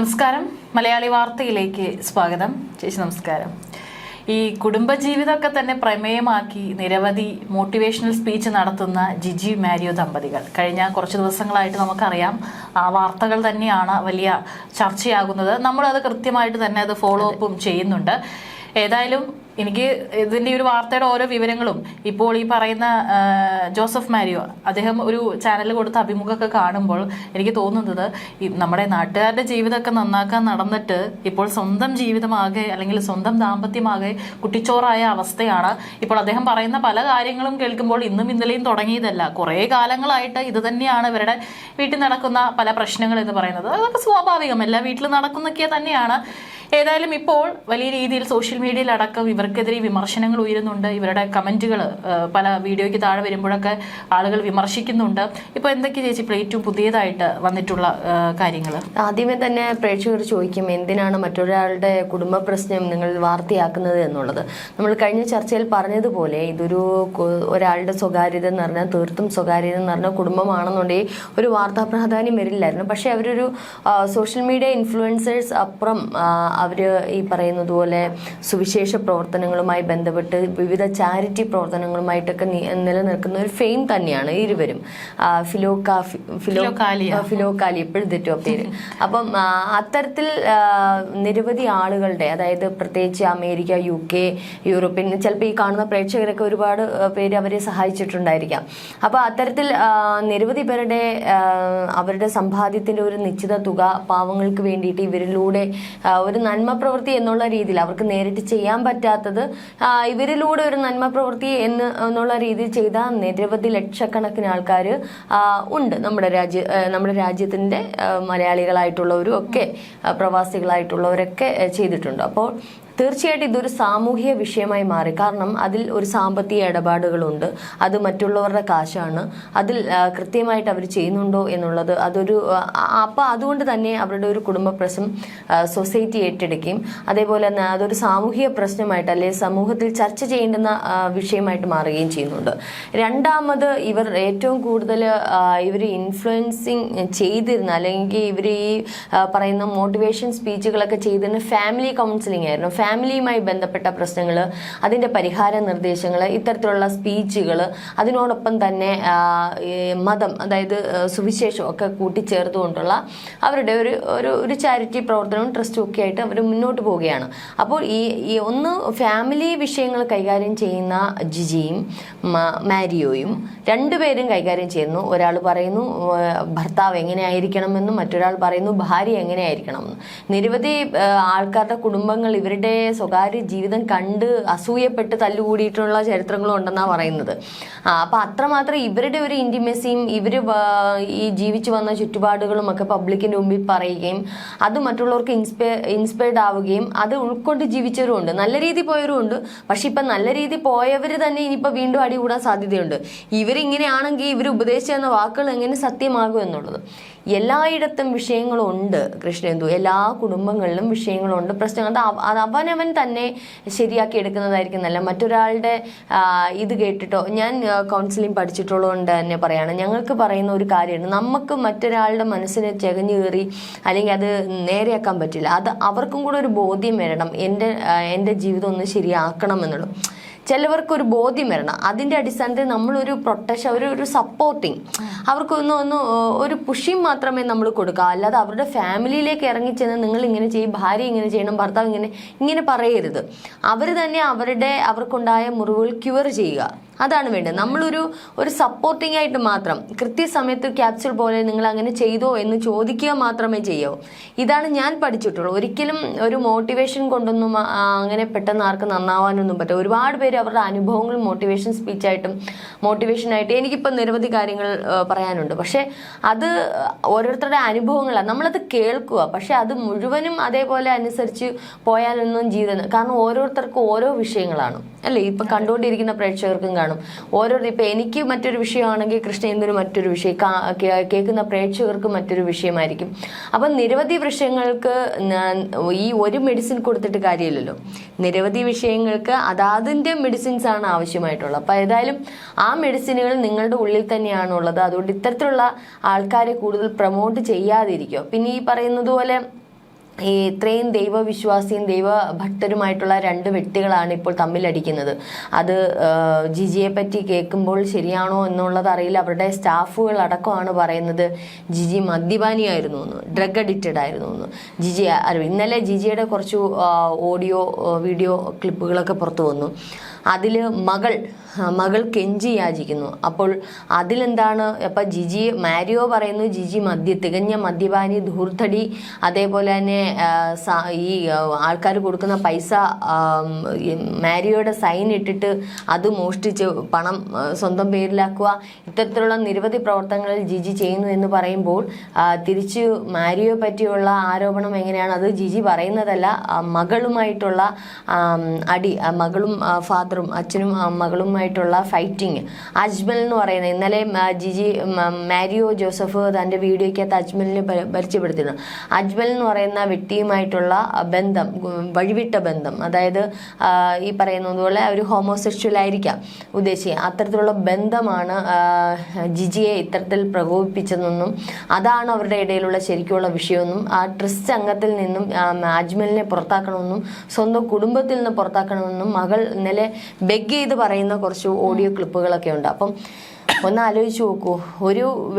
നമസ്കാരം. മലയാളി വാർത്തയിലേക്ക് സ്വാഗതം. ചേച്ചി നമസ്കാരം. ഈ കുടുംബജീവിതമൊക്കെ തന്നെ പ്രമേയമാക്കി നിരവധി മോട്ടിവേഷണൽ സ്പീച്ച് നടത്തുന്ന ജിജി മാരിയോ ദമ്പതികൾ. കഴിഞ്ഞ കുറച്ച് ദിവസങ്ങളായിട്ട് നമുക്കറിയാം ആ വാർത്തകൾ തന്നെയാണ് വലിയ ചർച്ചയാകുന്നത്. നമ്മളത് കൃത്യമായിട്ട് തന്നെ അത് ഫോളോ അപ്പും ചെയ്യുന്നുണ്ട്. ഏതായാലും എനിക്ക് ഇതിന്റെ ഒരു വാർത്തയുടെ ഓരോ വിവരങ്ങളും ഇപ്പോൾ ഈ പറയുന്ന ജോസഫ് മാരിയോ അദ്ദേഹം ഒരു ചാനൽ കൊടുത്ത അഭിമുഖമൊക്കെ കാണുമ്പോൾ എനിക്ക് തോന്നുന്നത് നമ്മുടെ നാട്ടുകാരുടെ ജീവിതമൊക്കെ നന്നാക്കാൻ നടന്നിട്ട് ഇപ്പോൾ സ്വന്തം ജീവിതമാകെ അല്ലെങ്കിൽ സ്വന്തം ദാമ്പത്യമാകെ കുട്ടിച്ചോറായ അവസ്ഥയാണ്. ഇപ്പോൾ അദ്ദേഹം പറയുന്ന പല കാര്യങ്ങളും കേൾക്കുമ്പോൾ ഇന്നും ഇന്നലെയും തുടങ്ങിയതല്ല. കുറേ കാലങ്ങളായിട്ട് ഇത് തന്നെയാണ് ഇവരുടെ വീട്ടിൽ നടക്കുന്ന പല പ്രശ്നങ്ങൾ എന്ന് പറയുന്നത്. അതൊക്കെ സ്വാഭാവികം. എല്ലാ വീട്ടിലും നടക്കുന്നൊക്കെ തന്നെയാണ്. ഏതായാലും ഇപ്പോൾ വലിയ രീതിയിൽ സോഷ്യൽ മീഡിയയിൽ അടക്കം ഇവർക്കെതിരെ വിമർശനങ്ങൾ ഉയരുന്നുണ്ട്. ഇവരുടെ കമന്റുകൾ പല വീഡിയോയ്ക്ക് താഴെ വരുമ്പോഴൊക്കെ ആളുകൾ വിമർശിക്കുന്നുണ്ട്. ഇപ്പോൾ എന്തൊക്കെ ചേച്ചി ഇപ്പോൾ ഏറ്റവും പുതിയതായിട്ട് വന്നിട്ടുള്ള കാര്യങ്ങൾ ആദ്യമേ തന്നെ പ്രേക്ഷകർ ചോദിക്കും എന്തിനാണ് മറ്റൊരാളുടെ കുടുംബ പ്രശ്നം നിങ്ങൾ വാർത്തയാക്കുന്നത് എന്നുള്ളത്. നമ്മൾ കഴിഞ്ഞ ചർച്ചയിൽ പറഞ്ഞതുപോലെ ഇതൊരു ഒരാളുടെ സ്വകാര്യത എന്ന് പറഞ്ഞാൽ തീർത്തും സ്വകാര്യത എന്ന് പറഞ്ഞാൽ കുടുംബമാണെന്നുണ്ടെങ്കിൽ ഒരു വാർത്താ പ്രാധാന്യം വരില്ലായിരുന്നു. പക്ഷേ അവരൊരു സോഷ്യൽ മീഡിയ ഇൻഫ്ലുവൻസേഴ്സ് അപ്പുറം ആ, അവർ ഈ പറയുന്നത് പോലെ സുവിശേഷ പ്രവർത്തനങ്ങളുമായി ബന്ധപ്പെട്ട് വിവിധ ചാരിറ്റി പ്രവർത്തനങ്ങളുമായിട്ടൊക്കെ നിലനിൽക്കുന്ന ഒരു ഫെയിം തന്നെയാണ് ഇരുവരും. ഫിലോക്ക ഫിലോക്കാലി എപ്പോഴും തെറ്റോ പേര് അപ്പം അത്തരത്തിൽ നിരവധി ആളുകളുടെ അതായത് പ്രത്യേകിച്ച് അമേരിക്ക യു കെ യൂറോപ്യൻ ചിലപ്പോൾ ഈ കാണുന്ന പ്രേക്ഷകരൊക്കെ ഒരുപാട് പേര് അവരെ സഹായിച്ചിട്ടുണ്ടായിരിക്കാം. അപ്പോൾ അത്തരത്തിൽ നിരവധി പേരുടെ അവരുടെ സമ്പാദ്യത്തിന്റെ ഒരു നിശ്ചിത തുക പാവങ്ങൾക്ക് വേണ്ടിയിട്ട് ഇവരിലൂടെ ഒരു നന്മ പ്രവൃത്തി എന്നുള്ള രീതിയിൽ അവർക്ക് നേരിട്ട് ചെയ്യാൻ പറ്റാത്തത് ഇവരിലൂടെ ഒരു നന്മ പ്രവൃത്തി എന്ന് എന്നുള്ള രീതിയിൽ ചെയ്ത നിരവധി ലക്ഷക്കണക്കിന് ആൾക്കാർ ഉണ്ട്. നമ്മുടെ രാജ്യ നമ്മുടെ രാജ്യത്തിന്റെ മലയാളികളായിട്ടുള്ളവരും ഒക്കെ പ്രവാസികളായിട്ടുള്ളവരൊക്കെ ചെയ്തിട്ടുണ്ട്. അപ്പോൾ തീർച്ചയായിട്ടും ഇതൊരു സാമൂഹിക വിഷയമായി മാറി. കാരണം അതിൽ ഒരു സാമ്പത്തിക ഇടപാടുകളുണ്ട്. അത് മറ്റുള്ളവരുടെ കാശാണ്. അതിൽ കൃത്യമായിട്ട് അവർ ചെയ്യുന്നുണ്ടോ എന്നുള്ളത് അതൊരു അപ്പോൾ അതുകൊണ്ട് തന്നെ അവരുടെ ഒരു കുടുംബ പ്രശ്നം സൊസൈറ്റി ഏറ്റെടുക്കുകയും അതേപോലെ തന്നെ അതൊരു സാമൂഹിക പ്രശ്നമായിട്ട് അല്ലെങ്കിൽ സമൂഹത്തിൽ ചർച്ച ചെയ്യേണ്ടുന്ന വിഷയമായിട്ട് മാറുകയും ചെയ്യുന്നുണ്ട്. രണ്ടാമത് ഇവർ ഏറ്റവും കൂടുതൽ ഇവർ ഇൻഫ്ലുവൻസിങ് ചെയ്തിരുന്ന അല്ലെങ്കിൽ ഇവർ ഈ പറയുന്ന മോട്ടിവേഷൻ സ്പീച്ചുകളൊക്കെ ചെയ്തിരുന്ന ഫാമിലി കൗൺസിലിംഗ് ആയിരുന്നു. ഫാമിലിയുമായി ബന്ധപ്പെട്ട പ്രശ്നങ്ങൾ അതിന്റെ പരിഹാര നിർദ്ദേശങ്ങൾ ഇത്തരത്തിലുള്ള സ്പീച്ചുകൾ അതിനോടൊപ്പം തന്നെ മതം അതായത് സുവിശേഷം ഒക്കെ കൂട്ടിച്ചേർത്തുകൊണ്ടുള്ള അവരുടെ ഒരു ഒരു ഒരു ചാരിറ്റി പ്രവർത്തനവും ട്രസ്റ്റും ഒക്കെ ആയിട്ട് അവർ മുന്നോട്ട് പോവുകയാണ്. അപ്പോൾ ഈ ഈ ഒന്ന് ഫാമിലി വിഷയങ്ങൾ കൈകാര്യം ചെയ്യുന്ന ജിജിയും മാരിയോയും രണ്ടുപേരും കൈകാര്യം ചെയ്യുന്നു. ഒരാൾ പറയുന്നു ഭർത്താവ് എങ്ങനെയായിരിക്കണമെന്നും മറ്റൊരാൾ പറയുന്നു ഭാര്യ എങ്ങനെയായിരിക്കണമെന്നും. നിരവധി ആൾക്കാരുടെ കുടുംബങ്ങൾ ഇവരുടെ സ്വകാര്യ ജീവിതം കണ്ട് അസൂയപ്പെട്ട് തല്ലുകൂടിയിട്ടുള്ള ചരിത്രങ്ങളും ഉണ്ടെന്നാണ് പറയുന്നത്. അപ്പം അത്രമാത്രം ഇവരുടെ ഒരു ഇന്റിമസിയും ഇവർ ഈ ജീവിച്ചു വന്ന ചുറ്റുപാടുകളും ഒക്കെ പബ്ലിക്കിന്റെ മുമ്പിൽ പറയുകയും അത് മറ്റുള്ളവർക്ക് ഇൻസ്പയർ ഇൻസ്പയർഡ് ആവുകയും അത് ഉൾക്കൊണ്ട് ജീവിച്ചവരും ഉണ്ട് നല്ല രീതിയിൽ പോയവരും ഉണ്ട് പക്ഷെ ഇപ്പം നല്ല രീതി പോയവർ തന്നെ ഇനിയിപ്പോൾ വീണ്ടും അടികൂടാൻ സാധ്യതയുണ്ട്. ഇവരിങ്ങനെയാണെങ്കിൽ ഇവർ ഉപദേശിച്ചെന്ന വാക്കുകൾ എങ്ങനെ സത്യമാകും എന്നുള്ളത്? എല്ലായിടത്തും വിഷയങ്ങളുണ്ട് കൃഷ്ണേന്ദു. എല്ലാ കുടുംബങ്ങളിലും വിഷയങ്ങളുണ്ട്. പ്രശ്നങ്ങൾ അത് അവ- അത് അവനവൻ തന്നെ ശരിയാക്കി എടുക്കുന്നതായിരിക്കും നല്ല മറ്റൊരാളുടെ ഇത് കേട്ടിട്ടോ ഞാൻ കൗൺസിലിംഗ് പഠിച്ചിട്ടുള്ളതുകൊണ്ട് തന്നെ പറയാണ്. ഞങ്ങൾക്ക് പറയുന്ന ഒരു കാര്യമാണ് നമുക്ക് മറ്റൊരാളുടെ മനസ്സിനെ ചെകഞ്ഞു കയറി അല്ലെങ്കിൽ അത് നേരെയാക്കാൻ പറ്റില്ല. അത് അവർക്കും കൂടെ ഒരു ബോധ്യം വരണം. എന്റെ എന്റെ ജീവിതം ഒന്ന് ശരിയാക്കണം എന്നുള്ളത്. ചിലവർക്ക് ഒരു ബോധ്യം വരണം. അതിന്റെ അടിസ്ഥാനത്തിൽ നമ്മളൊരു പ്രൊട്ടക്ഷൻ ഒരു ഒരു സപ്പോർട്ടിങ് അവർക്കൊന്ന് ഒന്ന് ഒരു പുഷിങ് മാത്രമേ നമ്മൾ കൊടുക്കുക അല്ലാതെ അവരുടെ ഫാമിലിയിലേക്ക് ഇറങ്ങിച്ചെന്ന് നിങ്ങൾ ഇങ്ങനെ ചെയ്യും ഭാര്യ ഇങ്ങനെ ചെയ്യണം ഭർത്താവ് ഇങ്ങനെ ഇങ്ങനെ പറയരുത്. അവർ തന്നെ അവരുടെ അവർക്കുണ്ടായ മുറിവുകൾ ക്യൂർ ചെയ്യുക. അതാണ് വേണ്ടത്. നമ്മളൊരു ഒരു സപ്പോർട്ടിംഗ് ആയിട്ട് മാത്രം കൃത്യസമയത്ത് ക്യാപ്സ്യൂൾ പോലെ നിങ്ങൾ അങ്ങനെ ചെയ്തോ എന്ന് ചോദിക്കുക മാത്രമേ ചെയ്യൂ. ഇതാണ് ഞാൻ പഠിച്ചിട്ടുള്ളൂ ഒരിക്കലും ഒരു മോട്ടിവേഷൻ കൊണ്ടൊന്നും അങ്ങനെ പെട്ടെന്ന് ആർക്ക് നന്നാവാനൊന്നും പറ്റും ഒരുപാട് പേര് അവരുടെ അനുഭവങ്ങൾ മോട്ടിവേഷൻ സ്പീച്ചായിട്ടും മോട്ടിവേഷനായിട്ട് എനിക്കിപ്പോൾ നിരവധി കാര്യങ്ങൾ പറയാനുണ്ട്. പക്ഷേ അത് ഓരോരുത്തരുടെ അനുഭവങ്ങളാണ് നമ്മളത് കേൾക്കുക. പക്ഷേ അത് മുഴുവനും അതേപോലെ അനുസരിച്ച് പോയാലൊന്നും ജീവിതം കാരണം ഓരോരുത്തർക്കും ഓരോ വിഷയങ്ങളാണ്. അല്ലേ? ഇപ്പൊ കണ്ടുകൊണ്ടിരിക്കുന്ന പ്രേക്ഷകർക്കും കാണും. ഓരോ ഇപ്പൊ എനിക്ക് മറ്റൊരു വിഷയമാണെങ്കിൽ കൃഷ്ണേന്ദ്രന് മറ്റൊരു വിഷയം കേൾക്കുന്ന പ്രേക്ഷകർക്ക് മറ്റൊരു വിഷയമായിരിക്കും. അപ്പൊ നിരവധി വിഷയങ്ങൾക്ക് ഈ ഒരു മെഡിസിൻ കൊടുത്തിട്ട് കാര്യമില്ലല്ലോ. നിരവധി വിഷയങ്ങൾക്ക് അതാതിന്റെ മെഡിസിൻസ് ആണ് ആവശ്യമായിട്ടുള്ളത്. അപ്പൊ ഏതായാലും ആ മെഡിസിനുകൾ നിങ്ങളുടെ ഉള്ളിൽ തന്നെയാണുള്ളത്. അതുകൊണ്ട് ഇത്തരത്തിലുള്ള ആൾക്കാരെ കൂടുതൽ പ്രൊമോട്ട് ചെയ്യാതിരിക്കുക. പിന്നെ ഈ പറയുന്നത് പോലെ ഈ ഇത്രയും ദൈവവിശ്വാസിയും ദൈവഭക്തരുമായിട്ടുള്ള രണ്ട് വ്യക്തികളാണ് ഇപ്പോൾ തമ്മിലടിക്കുന്നത്. അത് ജിജിയെ പറ്റി കേൾക്കുമ്പോൾ ശരിയാണോ എന്നുള്ളത് അറിയില്ല. അവരുടെ സ്റ്റാഫുകൾ അടക്കമാണ് പറയുന്നത് ജിജി മദ്യപാനിയായിരുന്നു എന്ന് ഡ്രഗ് അഡിക്റ്റഡ് ആയിരുന്നു എന്ന്. ജിജി ഇന്നലെ ജിജിയുടെ കുറച്ച് ഓഡിയോ വീഡിയോ ക്ലിപ്പുകളൊക്കെ പുറത്തു വന്നു. അതിൽ മകൾ മകൾ കെഞ്ചി യാചിക്കുന്നു. അപ്പോൾ അതിലെന്താണ്? അപ്പം ജിജി മാരിയോ പറയുന്നു ജിജി മദ്യ തികഞ്ഞ മദ്യപാനി ധൂർത്തടി അതേപോലെ തന്നെ ഈ ആൾക്കാർ കൊടുക്കുന്ന പൈസ മാരിയോയുടെ സൈൻ ഇട്ടിട്ട് അത് മോഷ്ടിച്ച് പണം സ്വന്തം പേരിലാക്കുക. ഇത്തരത്തിലുള്ള നിരവധി പ്രവർത്തനങ്ങളിൽ ജിജി ചെയ്യുന്നു എന്ന് പറയുമ്പോൾ തിരിച്ച് മാരിയോ പറ്റിയുള്ള ആരോപണം എങ്ങനെയാണ്? അത് ജിജി പറയുന്നതല്ല മകളുമായിട്ടുള്ള അടി മകളും ആ, ഫാദറും അച്ഛനും മകളുമായിട്ടുള്ള ഫൈറ്റിങ് അജ്മൽ എന്ന് പറയുന്നത് ഇന്നലെ ജിജി മാരിയോ ജോസഫ് തന്റെ വീഡിയോയ്ക്കകത്ത് അജ്മലിനെ പരിചയപ്പെടുത്തുന്നു അജ്മൽ എന്ന് പറയുന്ന വ്യക്തിയുമായിട്ടുള്ള ബന്ധം വഴിവിട്ട ബന്ധം. അതായത് ഈ പറയുന്നതുപോലെ ഒരു ഹോമോസെക്ഷൽ ആയിരിക്കാം. ഉദ്ദേശിക്കുക അത്തരത്തിലുള്ള ബന്ധമാണ് ജിജിയെ ഇത്തരത്തിൽ പ്രകോപിപ്പിച്ചതെന്നും അതാണ് അവരുടെ ഇടയിലുള്ള ശരിക്കുള്ള വിഷയമെന്നും ആ ട്രസ്റ്റ് അംഗത്തിൽ നിന്നും അജ്മലിനെ പുറത്താക്കണമെന്നും സ്വന്തം കുടുംബത്തിൽ നിന്ന് പുറത്താക്കണമെന്നും മകൾ ഇന്നലെ ബെഗ് ചെയ്ത് പറയുന്ന കുറച്ച് ഓഡിയോ ക്ലിപ്പുകളൊക്കെ ഉണ്ട്. അപ്പം ഒന്ന് ആലോചിച്ച് നോക്കൂ. ഒരു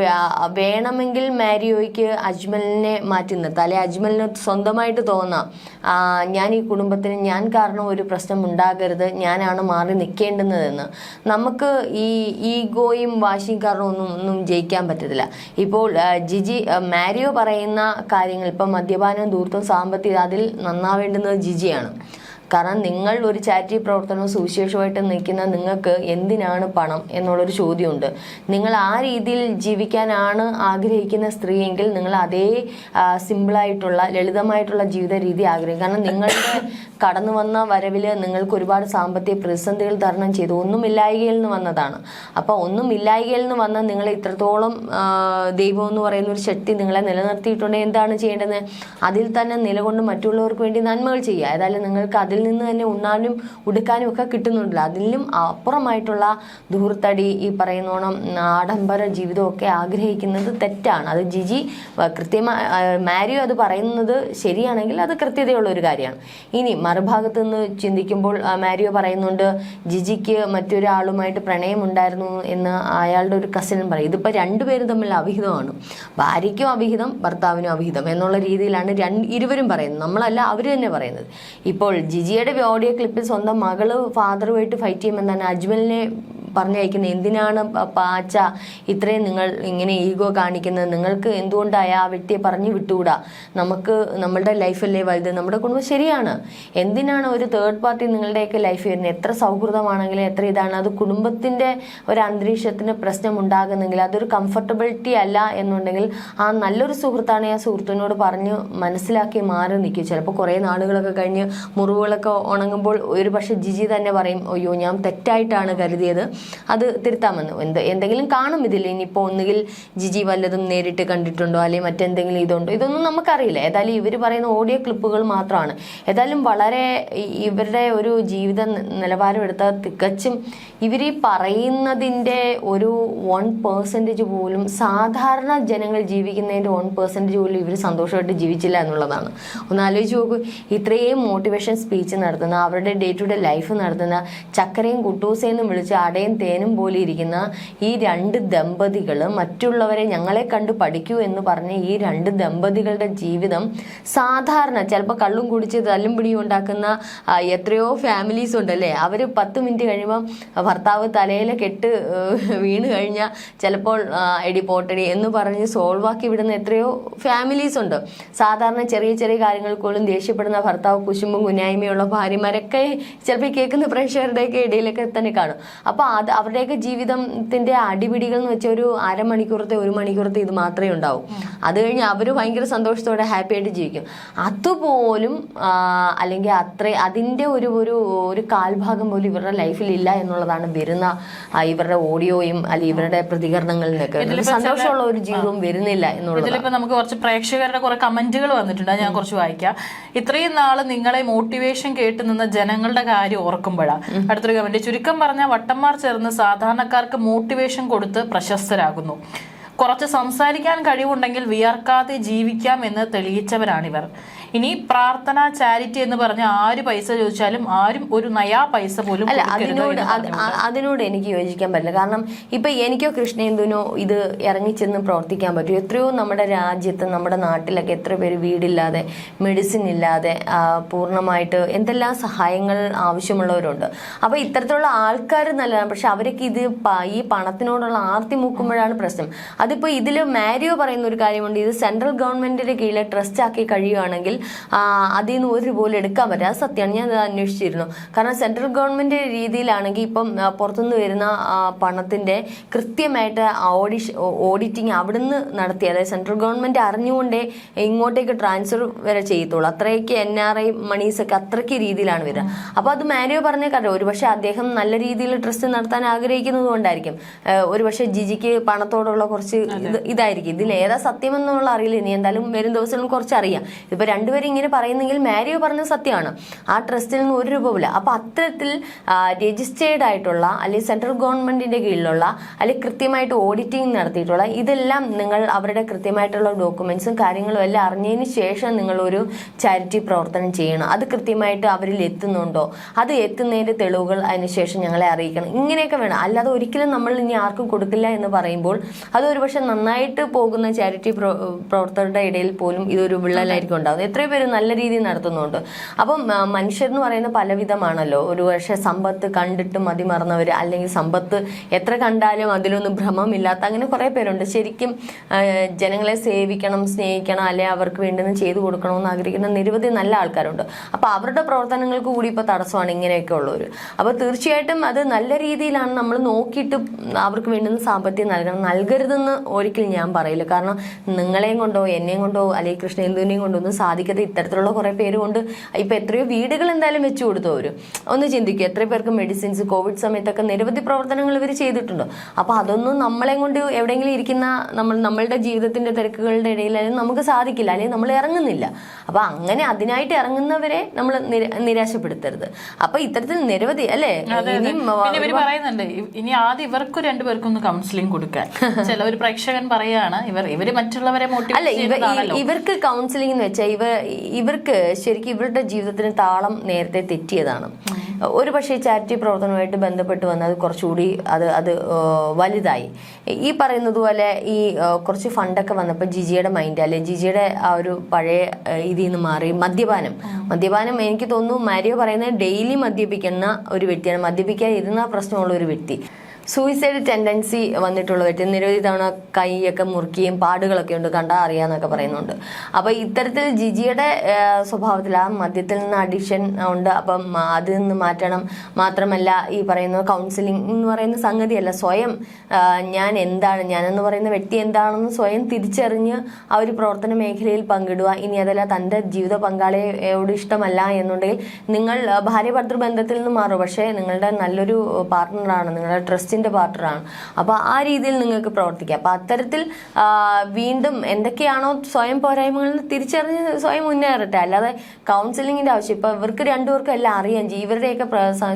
വേണമെങ്കിൽ മാരിയോയ്ക്ക് അജ്മലിനെ മാറ്റി നിർത്താം. അല്ലെ അജ്മലിന് സ്വന്തമായിട്ട് തോന്നാം. ആ, ഞാൻ ഈ കുടുംബത്തിന് ഞാൻ കാരണം ഒരു പ്രശ്നം ഉണ്ടാകരുത്. ഞാനാണ് മാറി നിൽക്കേണ്ടുന്നതെന്ന്. നമുക്ക് ഈ ഈഗോയും വാശിയും കാരണം ഒന്നും ഒന്നും ജയിക്കാൻ പറ്റത്തില്ല. ഇപ്പോൾ ജിജി മാരിയോ പറയുന്ന കാര്യങ്ങൾ ഇപ്പം മദ്യപാനം ദൂർത്തും സാമ്പത്തിക അതിൽ നന്നാവേണ്ടുന്നത് ജിജിയാണ്. കാരണം നിങ്ങൾ ഒരു ചാരിറ്റി പ്രവർത്തനവും സുവിശേഷമായിട്ട് നിൽക്കുന്ന നിങ്ങൾക്ക് എന്തിനാണ് പണം എന്നുള്ളൊരു ചോദ്യമുണ്ട്. നിങ്ങൾ ആ രീതിയിൽ ജീവിക്കാനാണ് ആഗ്രഹിക്കുന്ന സ്ത്രീയെങ്കിൽ നിങ്ങൾ അതേ സിമ്പിളായിട്ടുള്ള ലളിതമായിട്ടുള്ള ജീവിത രീതി ആഗ്രഹിക്കും. കാരണം നിങ്ങളുടെ കടന്നു വന്ന വരവിൽ നിങ്ങൾക്ക് ഒരുപാട് സാമ്പത്തിക പ്രതിസന്ധികൾ തരണം ചെയ്തു. ഒന്നുമില്ലായികയിൽ നിന്ന് വന്നതാണ്. അപ്പോൾ ഒന്നുമില്ലായികയിൽ നിന്ന് വന്ന നിങ്ങൾ ഇത്രത്തോളം ദൈവം എന്ന് പറയുന്ന ഒരു ശക്തി നിങ്ങളെ നിലനിർത്തിയിട്ടുണ്ട്. എന്താണ് ചെയ്യേണ്ടത്? അതിൽ തന്നെ നിലകൊണ്ട് മറ്റുള്ളവർക്ക് വേണ്ടി നന്മകൾ ചെയ്യുക. ഏതായാലും നിങ്ങൾക്ക് അതിൽ നിന്ന് തന്നെ ഉണ്ണാനും ഉടുക്കാനും ഒക്കെ കിട്ടുന്നുണ്ടല്ലോ. അതിലും അപ്പുറമായിട്ടുള്ള ധൂർത്തടി ഈ പറയുന്നോണം ആഡംബര ജീവിതമൊക്കെ ആഗ്രഹിക്കുന്നത് തെറ്റാണ്. അത് ജിജി കൃത്യമായി മാരിയോ അത് പറയുന്നത് ശരിയാണെങ്കിൽ അത് കൃത്യതയുള്ള ഒരു കാര്യമാണ്. ഇനി മറുഭാഗത്ത് നിന്ന് ചിന്തിക്കുമ്പോൾ മാരിയോ പറയുന്നുണ്ട് ജിജിക്ക് മറ്റൊരാളുമായിട്ട് പ്രണയമുണ്ടായിരുന്നു എന്ന് അയാളുടെ ഒരു കസിനും പറയും. ഇതിപ്പോൾ രണ്ടുപേരും തമ്മിൽ അവിഹിതമാണ്. ഭാര്യയ്ക്കും അവിഹിതം ഭർത്താവിനും അവിഹിതം എന്നുള്ള രീതിയിലാണ് രണ്ട് ഇരുവരും പറയുന്നത്. നമ്മളല്ല അവർ തന്നെ പറയുന്നത്. ഇപ്പോൾ ജിജിയുടെ ഓഡിയോ ക്ലിപ്പിൽ സ്വന്തം മകൾ ഫാദറുമായിട്ട് ഫൈറ്റ് ചെയ്യുമെന്നാണ് അജ്മലിനെ പറഞ്ഞയക്കുന്നത് എന്തിനാണ് പാച്ച ഇത്രയും നിങ്ങൾ ഇങ്ങനെ ഈഗോ കാണിക്കുന്നത്? നിങ്ങൾക്ക് എന്തുകൊണ്ടായ ആ വ്യക്തിയെ പറഞ്ഞു വിട്ടുകൂടാ? നമുക്ക് നമ്മളുടെ ലൈഫല്ലേ വലുത്? നമ്മുടെ കുടുംബം ശരിയാണ്. എന്തിനാണ് ഒരു തേർഡ് പാർട്ടി നിങ്ങളുടെയൊക്കെ ലൈഫ് വരുന്നത്? എത്ര സൗഹൃദമാണെങ്കിലും എത്ര ഇതാണ്? അത് കുടുംബത്തിന്റെ ഒരു അന്തരീക്ഷത്തിന് പ്രശ്നം ഉണ്ടാകുന്നെങ്കിൽ അതൊരു കംഫർട്ടബിലിറ്റി അല്ല എന്നുണ്ടെങ്കിൽ ആ നല്ലൊരു സുഹൃത്താണ് ആ സുഹൃത്തിനോട് പറഞ്ഞ് മനസ്സിലാക്കി മാറി നിൽക്കും. ചിലപ്പോൾ കുറേ നാളുകളൊക്കെ കഴിഞ്ഞ് മുറിവുകളൊക്കെ ഉണങ്ങുമ്പോൾ ഒരു പക്ഷേ ജിജി തന്നെ പറയും അയ്യോ ഞാൻ തെറ്റായിട്ടാണ് കരുതിയത്. അത് തിരുത്താമെന്ന് എന്ത് എന്തെങ്കിലും കാണും ഇതിൽ. ഇനിയിപ്പോൾ ഒന്നുകിൽ ജിജി വല്ലതും നേരിട്ട് കണ്ടിട്ടുണ്ടോ? അല്ലെങ്കിൽ മറ്റെന്തെങ്കിലും ഇതുണ്ടോ? ഇതൊന്നും നമുക്കറിയില്ല. ഏതായാലും ഇവർ പറയുന്ന ഓഡിയോ ക്ലിപ്പുകൾ മാത്രമാണ്. ഏതായാലും വളരെ ഇവരുടെ ഒരു ജീവിത നിലവാരം എടുത്താൽ തികച്ചും ഇവർ ഈ പറയുന്നതിന്റെ ഒരു വൺ പേഴ്സന്റേജ് പോലും സാധാരണ ജനങ്ങൾ ജീവിക്കുന്നതിന്റെ വൺ പേഴ്സന്റേജ് പോലും ഇവർ സന്തോഷമായിട്ട് ജീവിച്ചില്ല എന്നുള്ളതാണ്. ഒന്ന് ആലോചിച്ച് നോക്കൂ. ഇത്രയും മോട്ടിവേഷൻ സ്പീച്ച് നടത്തുന്ന അവരുടെ ഡേ ടു ഡേ ലൈഫ് നടത്തുന്ന ചക്കരയും കുട്ടൂസേന്നും വിളിച്ച് അടയും തേനും പോലെ ഇരിക്കുന്ന ഈ രണ്ട് ദമ്പതികൾ മറ്റുള്ളവരെ ഞങ്ങളെ കണ്ട് പഠിക്കൂ എന്ന് പറഞ്ഞ ഈ രണ്ട് ദമ്പതികളുടെ ജീവിതം സാധാരണ ചിലപ്പോൾ കള്ളും കുടിച്ച് തല്ലും പിടിയും ഉണ്ടാക്കുന്ന എത്രയോ ഫാമിലീസ് ഉണ്ടല്ലേ? അവർ പത്ത് മിനിറ്റ് കഴിയുമ്പം ഭർത്താവ് തലയിലെ കെട്ട് വീണ് കഴിഞ്ഞാൽ ചിലപ്പോൾ എടി പോട്ടടി എന്ന് പറഞ്ഞ് സോൾവാക്കി വിടുന്ന എത്രയോ ഫാമിലീസ് ഉണ്ട്. സാധാരണ ചെറിയ ചെറിയ കാര്യങ്ങൾക്ക് പോലും ദേഷ്യപ്പെടുന്ന ഭർത്താവ് കുശുമ്പും കുന്നായ്മയുള്ള ഭാര്യമാരൊക്കെ ചിലപ്പോൾ കേൾക്കുന്ന പ്രേക്ഷകരുടെയൊക്കെ ഇടയിലൊക്കെ തന്നെ കാണും. അപ്പോൾ അത് അവരുടെയൊക്കെ ജീവിതത്തിന്റെ അടിപിടികൾ എന്ന് വെച്ചാൽ ഒരു അരമണിക്കൂറത്തെ ഒരു മണിക്കൂറത്തെ ഇത് മാത്രമേ ഉണ്ടാവും. അത് കഴിഞ്ഞ് അവർ ഭയങ്കര സന്തോഷത്തോടെ ഹാപ്പി ആയിട്ട് ജീവിക്കും. അതുപോലും അല്ലെങ്കിൽ അത്ര അതിന്റെ ഒരു ഒരു ഒരു കാൽഭാഗം പോലും ഇവരുടെ ലൈഫിൽ ഇല്ല എന്നുള്ളതാണ് വരുന്ന ഇവരുടെ ഓഡിയോയും അല്ലെങ്കിൽ ഇവരുടെ പ്രതികരണങ്ങളിൽ നിന്നൊക്കെ സന്തോഷമുള്ള ഒരു ജീവിതവും വരുന്നില്ല എന്നുള്ളത് ഇതിലിപ്പോ നമുക്ക് കുറച്ച് പ്രേക്ഷകരുടെ കുറെ കമന്റുകൾ വന്നിട്ടുണ്ട്. ഞാൻ കുറച്ച് വായിക്കാം. ഇത്രയും നാൾ നിങ്ങളെ മോട്ടിവേഷൻ കേട്ട് നിന്ന ജനങ്ങളുടെ കാര്യം ഓർക്കുമ്പോഴാണ് അടുത്തൊരു കമന്റ് ചുരുക്കം പറഞ്ഞ വട്ടന്മാർ ചേർന്ന് സാധാരണക്കാർക്ക് മോട്ടിവേഷൻ കൊടുത്ത് പ്രശസ്തരാകുന്നു. കുറച്ച് സംസാരിക്കാൻ കഴിവുണ്ടെങ്കിൽ വിയർക്കാതെ ജീവിക്കാം എന്ന് തെളിയിച്ചവരാണിവർ. ഇനി പ്രാർത്ഥന ചാരിറ്റി എന്ന് പറഞ്ഞ ആര് പൈസ ചോദിച്ചാലും ആരും ഒരു നയാ പൈസ പോലും അല്ല അതിനോട് അതിനോട് എനിക്ക് യോജിക്കാൻ പറ്റില്ല. കാരണം ഇപ്പൊ എനിക്കോ കൃഷ്ണേന്ദുവിനോ ഇത് ഇറങ്ങിച്ചെന്ന് പ്രവർത്തിക്കാൻ പറ്റും. എത്രയോ നമ്മുടെ രാജ്യത്ത് നമ്മുടെ നാട്ടിലൊക്കെ എത്ര പേര് വീടില്ലാതെ മെഡിസിൻ ഇല്ലാതെ പൂർണമായിട്ട് എന്തെല്ലാം സഹായങ്ങൾ ആവശ്യമുള്ളവരുണ്ട്. അപ്പൊ ഇത്തരത്തിലുള്ള ആൾക്കാർ നല്ലതാണ്. പക്ഷെ അവരൊക്കെ ഇത് ഈ പണത്തിനോടുള്ള ആർത്തി മൂക്കുമ്പോഴാണ് പ്രശ്നം. അതിപ്പോ ഇതിൽ മാരിയോ പറയുന്ന ഒരു കാര്യമുണ്ട്. ഇത് സെൻട്രൽ ഗവൺമെന്റിന്റെ കീഴിൽ ട്രസ്റ്റ് ആക്കി കഴിയുകയാണെങ്കിൽ അതിൽ നിന്ന് ഒരു പോലും എടുക്കാൻ പറ്റില്ല. അത് സത്യമാണ്. ഞാൻ അത് അന്വേഷിച്ചിരുന്നു. കാരണം സെൻട്രൽ ഗവൺമെന്റ് രീതിയിലാണെങ്കിൽ ഇപ്പം പുറത്തുനിന്ന് വരുന്ന പണത്തിന്റെ കൃത്യമായിട്ട് ഓഡിഷ് ഓഡിറ്റിങ് അവിടുന്ന് നടത്തി അതായത് സെൻട്രൽ ഗവൺമെന്റ് അറിഞ്ഞുകൊണ്ടേ ഇങ്ങോട്ടേക്ക് ട്രാൻസ്ഫർ വരെ ചെയ്യത്തുള്ളൂ. അത്രയ്ക്ക് എൻ ആർ ഐ മണീസ് ഒക്കെ അത്രയ്ക്ക് രീതിയിലാണ് വരിക. അപ്പോൾ അത് മാരിയോ പറഞ്ഞ കാര്യം ഒരുപക്ഷെ അദ്ദേഹം നല്ല രീതിയിൽ ട്രസ്റ്റ് നടത്താൻ ആഗ്രഹിക്കുന്നത് കൊണ്ടായിരിക്കും. ഒരുപക്ഷെ ജിജിക്ക് പണത്തോടുള്ള കുറച്ച് ഇത് ഇതായിരിക്കും. ഇതിൽ ഏതാ സത്യമെന്നുള്ള അറിയില്ല. ഇനി എന്തായാലും വരും ദിവസങ്ങളും കുറച്ച് അറിയാം ഇപ്പൊ രണ്ടുപേരും ഇങ്ങനെ പറയുന്നെങ്കിൽ മാരിയോ പറഞ്ഞത് സത്യമാണ്. ആ ട്രസ്റ്റിൽ നിന്ന് ഒരു രൂപ പോലും അപ്പൊ അത്തരത്തിൽ രജിസ്റ്റേർഡ് ആയിട്ടുള്ള അല്ലെങ്കിൽ സെൻട്രൽ ഗവൺമെന്റിന്റെ കീഴിലുള്ള അല്ലെങ്കിൽ കൃത്യമായിട്ട് ഓഡിറ്റിംഗ് നടത്തിയിട്ടുള്ള ഇതെല്ലാം നിങ്ങൾ അവരുടെ കൃത്യമായിട്ടുള്ള ഡോക്യുമെന്റ്സും കാര്യങ്ങളും എല്ലാം അറിഞ്ഞതിന് ശേഷം നിങ്ങൾ ഒരു ചാരിറ്റി പ്രവർത്തനം ചെയ്യണം. അത് കൃത്യമായിട്ട് അവരിൽ എത്തുന്നുണ്ടോ? അത് എത്തുന്നതിന്റെ തെളിവുകൾ അതിനുശേഷം ഞങ്ങളെ അറിയിക്കണം. ഇങ്ങനെയൊക്കെ വേണം. അല്ലാതെ ഒരിക്കലും നമ്മൾ ഇനി ആർക്കും കൊടുക്കില്ല എന്ന് പറയുമ്പോൾ അത് ഒരുപക്ഷെ നന്നായിട്ട് പോകുന്ന ചാരിറ്റി പ്രവർത്തകരുടെ ഇടയിൽ പോലും ഇതൊരു വിള്ളലായിരിക്കും ഉണ്ടാകുന്നത് എത്രയോ പേര് നല്ല രീതിയിൽ നടത്തുന്നുണ്ട്. അപ്പം എന്ന് പറയുന്ന പലവിധമാണല്ലോ. ഒരു പക്ഷേ സമ്പത്ത് കണ്ടിട്ട് മതിമറന്നവർ അല്ലെങ്കിൽ സമ്പത്ത് എത്ര കണ്ടാലും അതിലൊന്നും ഭ്രമമില്ലാത്ത അങ്ങനെ കുറേ പേരുണ്ട്. ശരിക്കും ജനങ്ങളെ സേവിക്കണം സ്നേഹിക്കണം അല്ലെ അവർക്ക് വേണ്ടുന്ന ചെയ്തു കൊടുക്കണമെന്ന് ആഗ്രഹിക്കുന്ന നിരവധി നല്ല ആൾക്കാരുണ്ട്. അപ്പൊ അവരുടെ പ്രവർത്തനങ്ങൾക്ക് കൂടി ഇപ്പൊ തടസ്സമാണ് ഇങ്ങനെയൊക്കെ ഉള്ളവർ അപ്പൊ തീർച്ചയായിട്ടും അത് നല്ല രീതിയിലാണ് നമ്മൾ നോക്കിയിട്ട് അവർക്ക് വേണ്ടുന്ന സാമ്പത്തികം നൽകണം. നൽകരുതെന്ന് ഒരിക്കലും ഞാൻ പറയില്ല. കാരണം നിങ്ങളെയും കൊണ്ടോ എന്നെയും കൊണ്ടോ അല്ലെങ്കിൽ കൃഷ്ണേന്ദുവിനെയും കൊണ്ടോ ഒന്നും സാധിക്കാത്ത ഇത്തരത്തിലുള്ള കുറേ പേര് കൊണ്ട് ഇപ്പൊ എത്രയോ വീടുകൾ എന്തായാലും വെച്ചു കൊടുത്തു അവർ. ഒന്ന് ചിന്തിക്കുക എത്ര പേർക്ക് മെഡിസിൻസ് കോവിഡ് സമയത്തൊക്കെ നിരവധി പ്രവർത്തനങ്ങൾ ഇവർ ചെയ്തിട്ടുണ്ടോ. അപ്പോൾ അതൊന്നും നമ്മളെ കൊണ്ട് എവിടെയെങ്കിലും ഇരിക്കുന്ന നമ്മൾ നമ്മളുടെ ജീവിതത്തിന്റെ തിരക്കുകളുടെ ഇടയിലായാലും നമുക്ക് സാധിക്കില്ല അല്ലെങ്കിൽ നമ്മൾ ഇറങ്ങുന്നില്ല. അപ്പോൾ അങ്ങനെ അതിനായിട്ട് ഇറങ്ങുന്നവരെ നമ്മൾ നിരാശപ്പെടുത്തരുത്. അപ്പോൾ ഇത്തരത്തിൽ നിരവധി അല്ലേ? പിന്നെ പറയുന്നുണ്ട് ഇനി ആദ്യം ഇവർക്ക് രണ്ടുപേർക്കും ഒന്ന് കൗൺസിലിംഗ് കൊടുക്കാൻ. ചില പ്രേക്ഷകൻ പറയാണ് ഇവർ ഇവർ മറ്റുള്ളവരെ അല്ലെ മോട്ടിവേറ്റ് ഇ- ഇവർക്ക് കൗൺസിലിംഗ് എന്ന് വെച്ചാൽ ഇവ ഇവർക്ക് ശരിക്കും ഇവരുടെ ജീവിതത്തിന് താളം നേരത്തെ തെറ്റിയതാണ്. ഒരു പക്ഷേ ചാരിറ്റി പ്രവർത്തനവുമായിട്ട് ബന്ധപ്പെട്ട് വന്ന് അത് കുറച്ചുകൂടി അത് അത് വലുതായി. ഈ പറയുന്നത് പോലെ ഈ കുറച്ച് ഫണ്ടൊക്കെ വന്നപ്പോൾ ജിജിയുടെ മൈൻഡ് അല്ലെ ജിജിയുടെ ആ ഒരു പഴയ ഇതിൽ നിന്ന് മാറി മദ്യപാനം. മദ്യപാനം എനിക്ക് തോന്നുന്നു മാരിയോ പറയുന്നത് ഡെയിലി മദ്യപിക്കുന്ന ഒരു വ്യക്തിയാണ്. മദ്യപിക്കാൻ ഇരുന്ന പ്രശ്നമുള്ള ഒരു വ്യക്തി. സൂയിസൈഡ് ടെൻഡൻസി വന്നിട്ടുള്ള വ്യക്തി നിരവധി തവണ കൈയൊക്കെ മുറുക്കിയും പാടുകളൊക്കെ ഉണ്ട്. കണ്ടാൽ അറിയാന്നൊക്കെ പറയുന്നുണ്ട്. അപ്പോൾ ഇത്തരത്തിൽ ജിജിയുടെ സ്വഭാവത്തിൽ ആ മദ്യത്തിൽ നിന്ന് അഡിക്ഷൻ ഉണ്ട്. അപ്പം അതിൽ നിന്ന് മാറ്റണം മാത്രമല്ല ഈ പറയുന്ന കൗൺസിലിംഗ് എന്ന് പറയുന്ന സംഗതിയല്ല. സ്വയം ഞാൻ എന്താണ് ഞാനെന്ന് പറയുന്ന വ്യക്തി എന്താണെന്ന് സ്വയം തിരിച്ചറിഞ്ഞ് ആ ഒരു പ്രവർത്തന മേഖലയിൽ പങ്കിടുക. ഇനി അതല്ല തന്റെ ജീവിത പങ്കാളിയോട് ഇഷ്ടമല്ല എന്നുണ്ടെങ്കിൽ നിങ്ങൾ ഭാര്യ ഭർത്തൃ ബന്ധത്തിൽ നിന്ന് മാറും. പക്ഷേ നിങ്ങളുടെ നല്ലൊരു പാർട്ട്ണറാണ് നിങ്ങളുടെ ട്രസ്റ്റിന്റെ പാർട്ട്ണറാണ്. അപ്പോൾ ആ രീതിയിൽ നിങ്ങൾക്ക് പ്രവർത്തിക്കാം. അപ്പോൾ അത്തരത്തിൽ വീണ്ടും എന്തൊക്കെയാണോ സ്വയം പോരായ്മകളിൽ നിന്ന് തിരിച്ചറിഞ്ഞ് സ്വയം മുന്നേറട്ടെ. അല്ലാതെ കൗൺസിലിങ്ങിന്റെ ആവശ്യം. ഇപ്പോൾ ഇവർക്ക് രണ്ടുപേർക്കും എല്ലാം അറിയാം. ഇവരുടെയൊക്കെ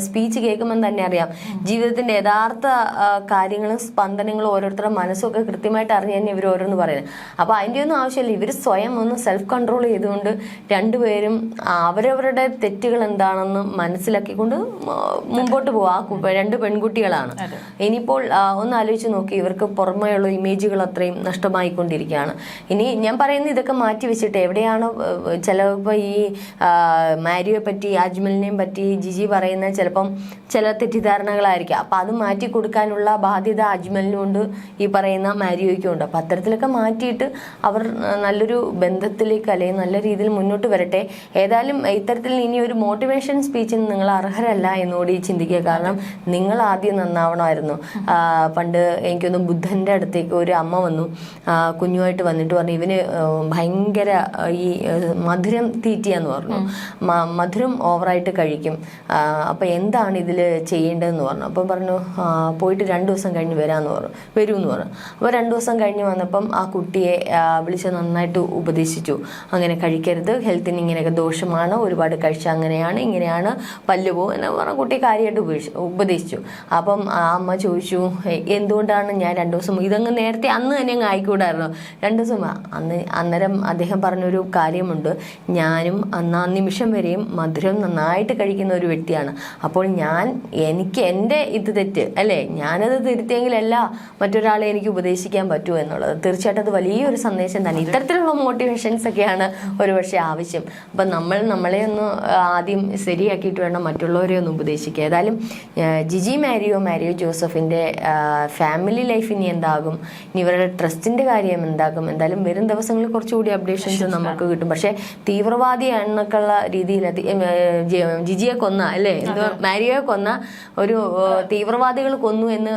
സ്പീച്ച് കേൾക്കുമ്പോൾ തന്നെ അറിയാം. ജീവിതത്തിന്റെ യഥാർത്ഥ കാര്യങ്ങളും സ്പന്ദനങ്ങളും ഓരോരുത്തരുടെ മനസ്സും ഒക്കെ കൃത്യമായിട്ട് അറിഞ്ഞ് തന്നെ ഇവർ ഓരോന്ന് പറയുന്നത്. അപ്പോൾ അതിന്റെ ഒന്നും ആവശ്യമില്ല. ഇവർ സ്വയം ഒന്ന് സെൽഫ് കൺട്രോൾ ചെയ്തുകൊണ്ട് രണ്ടുപേരും അവരവരുടെ തെറ്റുകൾ എന്താണെന്ന് മനസ്സിലാക്കിക്കൊണ്ട് മുമ്പോട്ട് പോവാ. ആ രണ്ട് പെൺകുട്ടികളാണ്. ഇനിയിപ്പോൾ ഒന്ന് ആലോചിച്ച് നോക്കി ഇവർക്ക് പുറമെയുള്ള ഇമേജുകൾ അത്രയും നഷ്ടമായിക്കൊണ്ടിരിക്കുകയാണ്. ഇനി ഞാൻ പറയുന്നത് ഇതൊക്കെ മാറ്റി വെച്ചിട്ട് എവിടെയാണോ ചിലപ്പോൾ ഈ മാരിയെ പറ്റി അജ്മലിനെയും പറ്റി ജിജി പറയുന്ന ചിലപ്പം ചില തെറ്റിദ്ധാരണകളായിരിക്കും. അപ്പം അത് മാറ്റി കൊടുക്കാനുള്ള ബാധ്യത അജ്മലിനും ഉണ്ട് ഈ പറയുന്ന മാരിയോയ്ക്കും ഉണ്ട്. അപ്പം അത്തരത്തിലൊക്കെ മാറ്റിയിട്ട് അവർ നല്ലൊരു ബന്ധത്തിലേക്ക് അല്ലെങ്കിൽ നല്ല രീതിയിൽ മുന്നോട്ട് വരട്ടെ. ഏതായാലും ഇത്തരത്തിൽ ഇനി ഒരു മോട്ടിവേഷൻ സ്പീച്ചിന് നിങ്ങൾ അർഹരല്ല എന്നുകൂടി ചിന്തിക്കുക. കാരണം നിങ്ങൾ ആദ്യം നന്നാവണമായിരുന്നു ആ, പണ്ട് എനിക്കൊന്ന് ബുദ്ധന്റെ അടുത്തേക്ക് ഒരു അമ്മ വന്നു. കുഞ്ഞുമായിട്ട് വന്നിട്ട് പറഞ്ഞു ഇവന് ഭയങ്കര ഈ മധുരം തീറ്റിയാന്ന് പറഞ്ഞു. മധുരം ഓവറായിട്ട് കഴിക്കും. അപ്പൊ എന്താണ് ഇതിൽ ചെയ്യേണ്ടതെന്ന് പറഞ്ഞു. അപ്പം പറഞ്ഞു പോയിട്ട് രണ്ടു ദിവസം കഴിഞ്ഞ് വരാമെന്ന് പറഞ്ഞു. വരുമെന്ന് പറഞ്ഞു. അപ്പോൾ രണ്ടു ദിവസം കഴിഞ്ഞ് വന്നപ്പം ആ കുട്ടിയെ വിളിച്ച് നന്നായിട്ട് ഉപദേശിച്ചു. അങ്ങനെ കഴിക്കരുത്. ഹെൽത്തിന് ഇങ്ങനെയൊക്കെ ദോഷമാണ്. ഒരുപാട് കഴിച്ചാൽ അങ്ങനെയാണ് ഇങ്ങനെയാണ് പല്ല് പോകും എന്ന് പറഞ്ഞ കുട്ടി കാര്യമായിട്ട് ഉപദേശിച്ചു. അപ്പം ആ അമ്മ ചോദിച്ചു എന്തുകൊണ്ടാണ് ഞാൻ രണ്ടു ദിവസം ഇതങ്ങ് നേരത്തെ അന്ന് തന്നെ അങ്ങ് ആയിക്കൂടായിരുന്നു? രണ്ട് ദിവസം അന്ന് അന്നേരം അദ്ദേഹം പറഞ്ഞൊരു കാര്യമുണ്ട്. ഞാനും അന്ന് ആ നിമിഷം വരെയും മധുരം നന്നായിട്ട് കഴിക്കുന്ന ഒരു വ്യക്തിയാണ്. അപ്പോൾ ഞാൻ എനിക്ക് എന്റെ ഇത് തെറ്റ് അല്ലേ? ഞാനത് തിരുത്തിയെങ്കിലല്ല മറ്റൊരാളെ എനിക്ക് ഉപദേശിക്കാൻ പറ്റുമോ എന്നുള്ളത്. തീർച്ചയായിട്ടും അത് വലിയൊരു സന്ദേശം തന്നെ. ഇത്തരത്തിലുള്ള മോട്ടിവേഷൻസ് ഒക്കെയാണ് ഒരുപക്ഷെ ആവശ്യം. അപ്പം നമ്മൾ നമ്മളെ ഒന്ന് ആദ്യം ശരിയാക്കിയിട്ട് വേണം മറ്റുള്ളവരെ ഒന്ന് ഉപദേശിക്കുക ഏതായാലും ജിജി മാരിയോ മാരിയോ ജോസഫിന്റെ ഫാമിലി ലൈഫ് ഇനി എന്താകും? ഇനി ഇവരുടെ ട്രസ്റ്റിന്റെ കാര്യം എന്താകും? എന്തായാലും വരും ദിവസങ്ങളിൽ കുറച്ചുകൂടി അപ്ഡേഷൻസ് നമുക്ക് കിട്ടും. പക്ഷേ തീവ്രവാദി എന്നൊക്കെയുള്ള രീതിയിൽ ജിജിയെ കൊന്ന അല്ലേ? എന്തോ മാരിയോയെ കൊന്ന ഒരു തീവ്രവാദികൾ കൊന്നു എന്ന്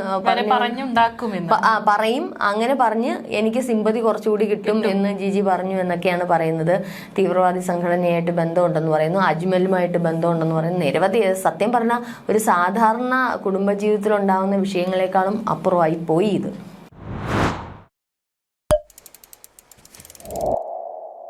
പറയും. അങ്ങനെ പറഞ്ഞ് എനിക്ക് സിമ്പതി കുറച്ചുകൂടി കിട്ടും എന്ന് ജിജി പറഞ്ഞു എന്നൊക്കെയാണ് പറയുന്നത്. തീവ്രവാദി സംഘടനയായിട്ട് ബന്ധമുണ്ടെന്ന് പറയുന്നു. അജ്മലുമായിട്ട് ബന്ധമുണ്ടെന്ന് പറയുന്നു. നിരവധി സത്യം പറഞ്ഞ ഒരു സാധാരണ കുടുംബജീവിതത്തിൽ ഉണ്ടാകുന്ന വിഷയങ്ങളെക്കാളും അപ്പുറമായി പോയി ഇത്.